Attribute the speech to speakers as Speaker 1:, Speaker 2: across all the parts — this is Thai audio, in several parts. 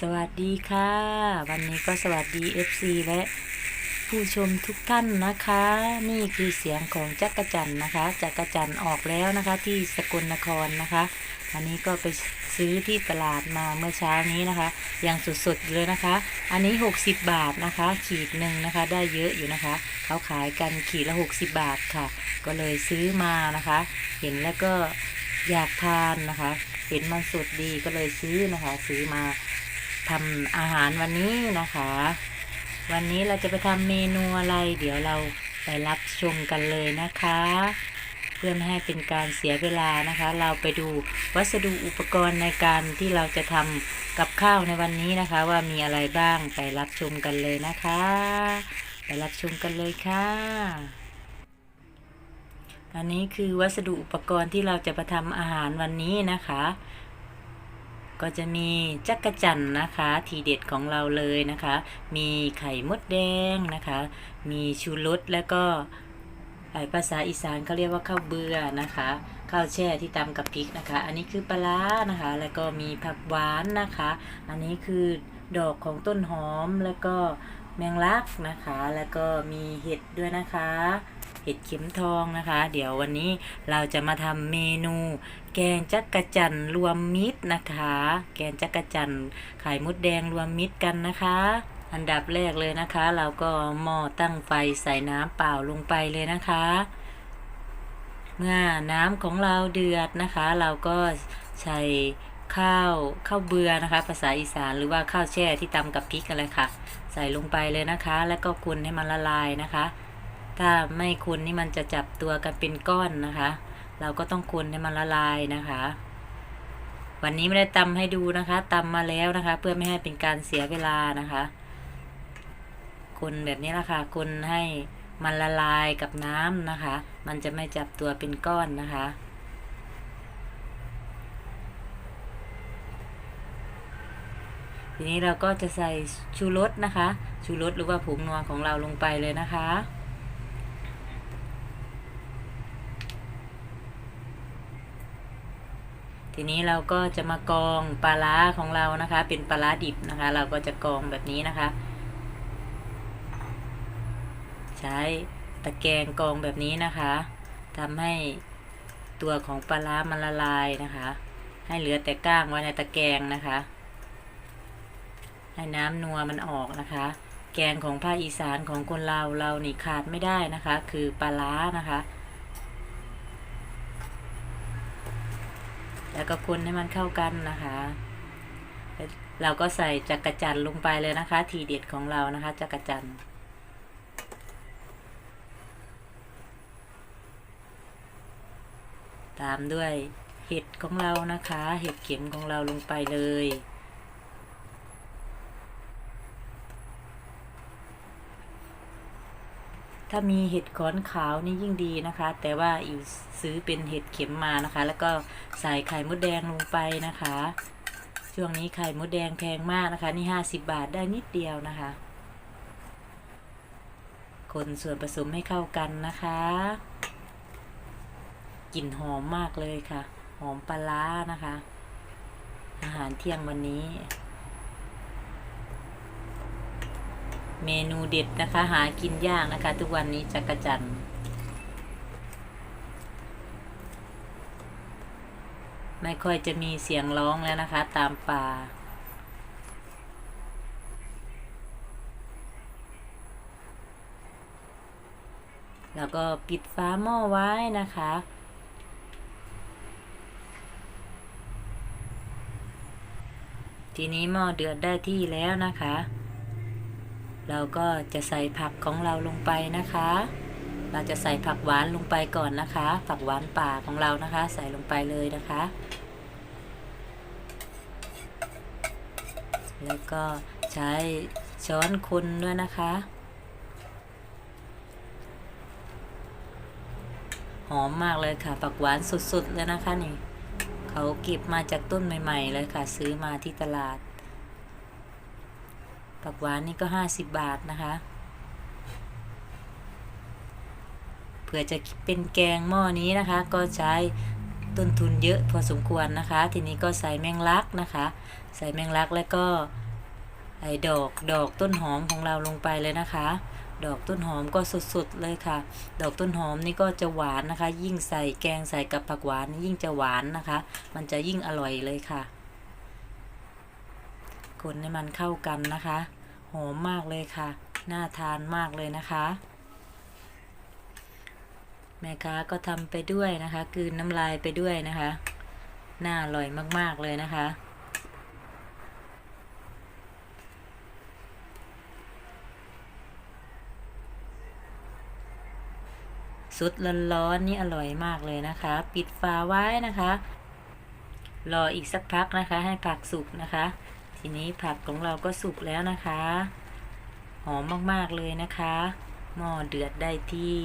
Speaker 1: สวัสดีค่ะ วันนี้ก็สวัสดี FC และผู้ชมทุกท่านนะคะ นี่คือเสียงของจักรจันทร์นะคะจักรจันทร์ออกแล้วนะคะที่สกลนครนะคะ อันนี้ก็ไปซื้อที่ตลาดมาเมื่อเช้านี้นะคะยังสดๆเลยนะคะ อันนี้ 60 บาทนะคะ ขีดหนึ่งนะคะ ได้เยอะอยู่นะคะ เขาขายกันขีดละ 60 บาทค่ะ ก็เลยซื้อมานะคะ เห็นแล้วก็อยากทานนะคะ เห็นมันสดดีก็เลยซื้อนะคะ ซื้อมา ทำอาหารวันนี้นะคะ วันนี้เราจะไปทำเมนูอะไร เดี๋ยวเราไปรับชมกันเลยนะคะ เพื่อไม่ให้เป็นการเสียเวลานะคะ เราไปดูวัสดุอุปกรณ์ในการที่เราจะทำกับข้าวในวันนี้นะคะ ว่ามีอะไรบ้างไปรับชมกันเลยนะคะ ไปรับชมกันเลยค่ะอันนี้คือวัสดุอุปกรณ์ที่เราจะไปทำอาหารวันนี้นะคะ ก็จะมีจักรจันนะคะ ทีเด็ดของเราเลยนะคะ มีไข่มดแดงนะคะ มีชูรสแล้วก็ไอภาษาอีสานเขาเรียกว่าข้าวเบื่อนะคะ ข้าวแช่ที่ตำกับพริกนะคะ อันนี้คือปลานะคะ แล้วก็มีผักหวานนะคะ อันนี้คือดอกของต้นหอมแล้วก็แมงลักนะคะ แล้วก็มีเห็ดด้วยนะคะ เห็ดเข็มทองนะคะ เดี๋ยววันนี้เราจะมาทำเมนู แกงจักระจันรวมมิตรนะคะ แกงจักระจันไข่มดแดงรวมมิตรกันนะคะ อันดับแรกเลยนะคะ เราก็หม้อตั้งไฟใส่น้ำเปล่าลงไปเลยนะคะ เมื่อน้ำของเราเดือดนะคะ เราก็ใส่ข้าวข้าวเบือนะคะ ภาษาอีสานหรือว่าข้าวแช่ที่ตำกับพริกอะไรค่ะ ใส่ลงไปเลยนะคะ แล้วก็คุนให้มันละลายนะคะ ถ้าไม่คุนนี่มันจะจับตัวกันเป็นก้อนนะคะ เราก็ต้องคนให้มันละลายนะคะ วันนี้ไม่ได้ตำให้ดูนะคะตำมาแล้วนะคะ เพื่อไม่ให้เป็นการเสียเวลานะคะ คนแบบนี้ละค่ะ คนให้มันละลายกับน้ำนะคะ มันจะไม่จับตัวเป็นก้อนนะคะทีนี้เราก็จะใส่ชูรสนะคะ ชูรสหรือว่าผงนัวของเราลงไปเลยนะคะ ทีนี้เราก็จะมากรองปลาร้าของเรานะคะ เป็นปลาร้าดิบนะคะ เราก็จะกรองแบบนี้นะคะ ใช้ตะแกรงกรองแบบนี้นะคะทำให้ตัวของปลาร้ามันละลายนะคะ ให้เหลือแต่ก้างไว้ในตะแกรงนะคะ ให้น้ำนัวมันออกนะคะ แกงของภาคอีสานของคนเราเรานี่ขาดไม่ได้นะคะ คือปลาร้านะคะ แล้วก็คนให้มันเข้ากันนะคะ เราก็ใส่จักระจันลงไปเลยนะคะ ทีเด็ดของเรานะคะ จักระจันตามด้วยเห็ดของเรานะคะ เห็ดเข็มของเราลงไปเลย ถ้ามีเห็ดขอนขาวนี่ยิ่งดีนะคะ แต่ว่าอีซื้อเป็นเห็ดเข็มมานะคะ แล้วก็ใส่ไข่มดแดงลงไปนะคะ ช่วงนี้ไข่มดแดงแพงมากนะคะ นี่ห้าสิบบาทได้นิดเดียวนะคะ คนส่วนผสมให้เข้ากันนะคะกลิ่นหอมมากเลยค่ะ หอมปลาร้านะคะ อาหารเที่ยงวันนี้ เมนูเด็ดนะคะ หากินยากนะคะ ทุกวันนี้จักรจันไม่ค่อยจะมีเสียงร้องแล้วนะคะ ตามป่าแล้วก็ปิดฝาหม้อไว้นะคะ ทีนี้หม้อเดือดได้ที่แล้วนะคะ เราก็จะใส่ผักของเราลงไปนะคะ เราจะใส่ผักหวานลงไปก่อนนะคะ ผักหวานป่าของเรานะคะ ใส่ลงไปเลยนะคะ แล้วก็ใช้ช้อนคนด้วยนะคะ หอมมากเลยค่ะผักหวานสุดๆเลยนะคะนี่ เขาเก็บมาจากต้นใหม่ ๆ เลยค่ะ ซื้อมาที่ตลาด ผักหวานนี่ก็ห้าสิบบาทนะคะเผื่อจะเป็นแกงหม้อนี้นะคะ ก็ใช้ต้นทุนเยอะพอสมควรนะคะ ทีนี้ก็ใส่แมงลักนะคะ ใส่แมงลักแล้วก็ไอ้ดอกดอกต้นหอมของเราลงไปเลยนะคะ ดอกต้นหอมก็สุดๆเลยค่ะ ดอกต้นหอมนี่ก็จะหวานนะคะ ยิ่งใส่แกงใส่กับผักหวานยิ่งจะหวานนะคะ มันจะยิ่งอร่อยเลยค่ะ คนให้มันเข้ากันนะคะ หอมมากเลยค่ะ น่าทานมากเลยนะคะ แม่ค้าก็ทำไปด้วยนะคะ กืนน้ำลายไปด้วยนะคะ น่าอร่อยมากๆเลยนะคะสุดร้อนๆนี่อร่อยมากเลยนะคะ ปิดฝาไว้นะคะ รออีกสักพักนะคะ ให้ผักสุกนะคะ ทีนี้ผักของเราก็สุกแล้วนะคะ หอมมากๆเลยนะคะ หม้อเดือดได้ที่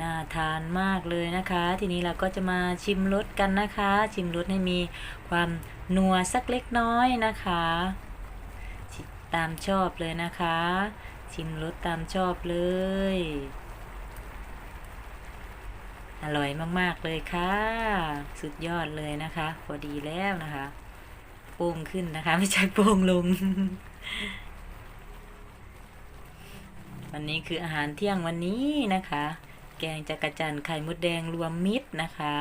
Speaker 1: น่าทานมากเลยนะคะ ทีนี้เราก็จะมาชิมรสกันนะคะ ชิมรสให้มีความนัวสักเล็กน้อยนะคะ ตามชอบเลยนะคะ ชิมรสตามชอบเลย อร่อยมากๆเลยค่ะ สุดยอดเลยนะคะ พอดีแล้วนะคะ โป่งขึ้นนะคะ ไม่ใช่โป่งลง วันนี้คืออาหารเที่ยงวันนี้นะคะ แกงจักระจันไข่มดแดงรวมมิตรนะคะ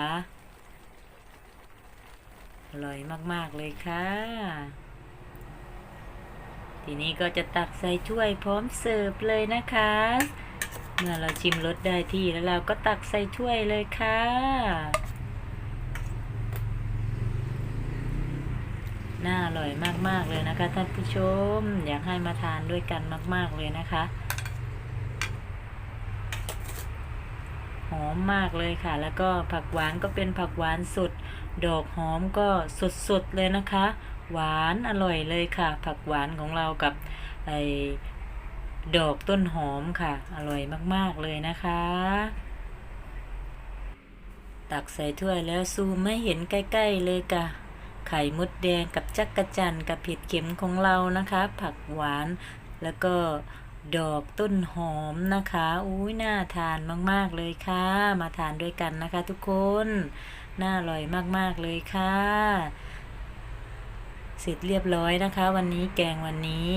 Speaker 1: อร่อยมาก ๆ เลยค่ะ ทีนี้ก็จะตักใส่ถ้วยพร้อมเสิร์ฟเลยนะคะ เมื่อเราชิมรสได้ที่แล้วเราก็ตักใส่ถ้วยเลยค่ะ น่าอร่อยมากๆเลยนะคะ ท่านผู้ชมอยากให้มาทานด้วยกันมาก ๆเลยนะคะหอมมากเลยค่ะ แล้วก็ผักหวานก็เป็นผักหวานสดดอกหอมก็สดๆเลยนะคะ หวานอร่อยเลยค่ะ ผักหวานของเรากับไอดอกต้นหอมค่ะ อร่อยมากๆเลยนะคะ ตักใส่ถ้วยแล้วซูมไม่เห็นใกล้ ๆ เลยค่ะ ไข่มดแดงกับจักกะจันกับเห็ดเข็มของเรานะคะ ผักหวานแล้วก็ดอกต้นหอมนะคะอุ้ยน่าทานมาก ๆ เลยค่ะ มาทานด้วยกันนะคะทุกคน น่าอร่อยมาก ๆ เลยค่ะ เสร็จเรียบร้อยนะคะ วันนี้แกงวันนี้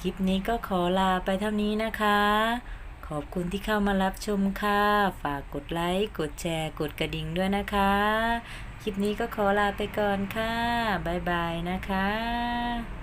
Speaker 1: คลิปนี้ก็ขอลาไปเท่านี้นะคะ ขอบคุณที่เข้ามารับชมค่ะ ฝากกดไลค์ กดแชร์ กดกระดิ่งด้วยนะคะ คลิปนี้ก็ขอลาไปก่อนค่ะ บ๊ายบายนะคะ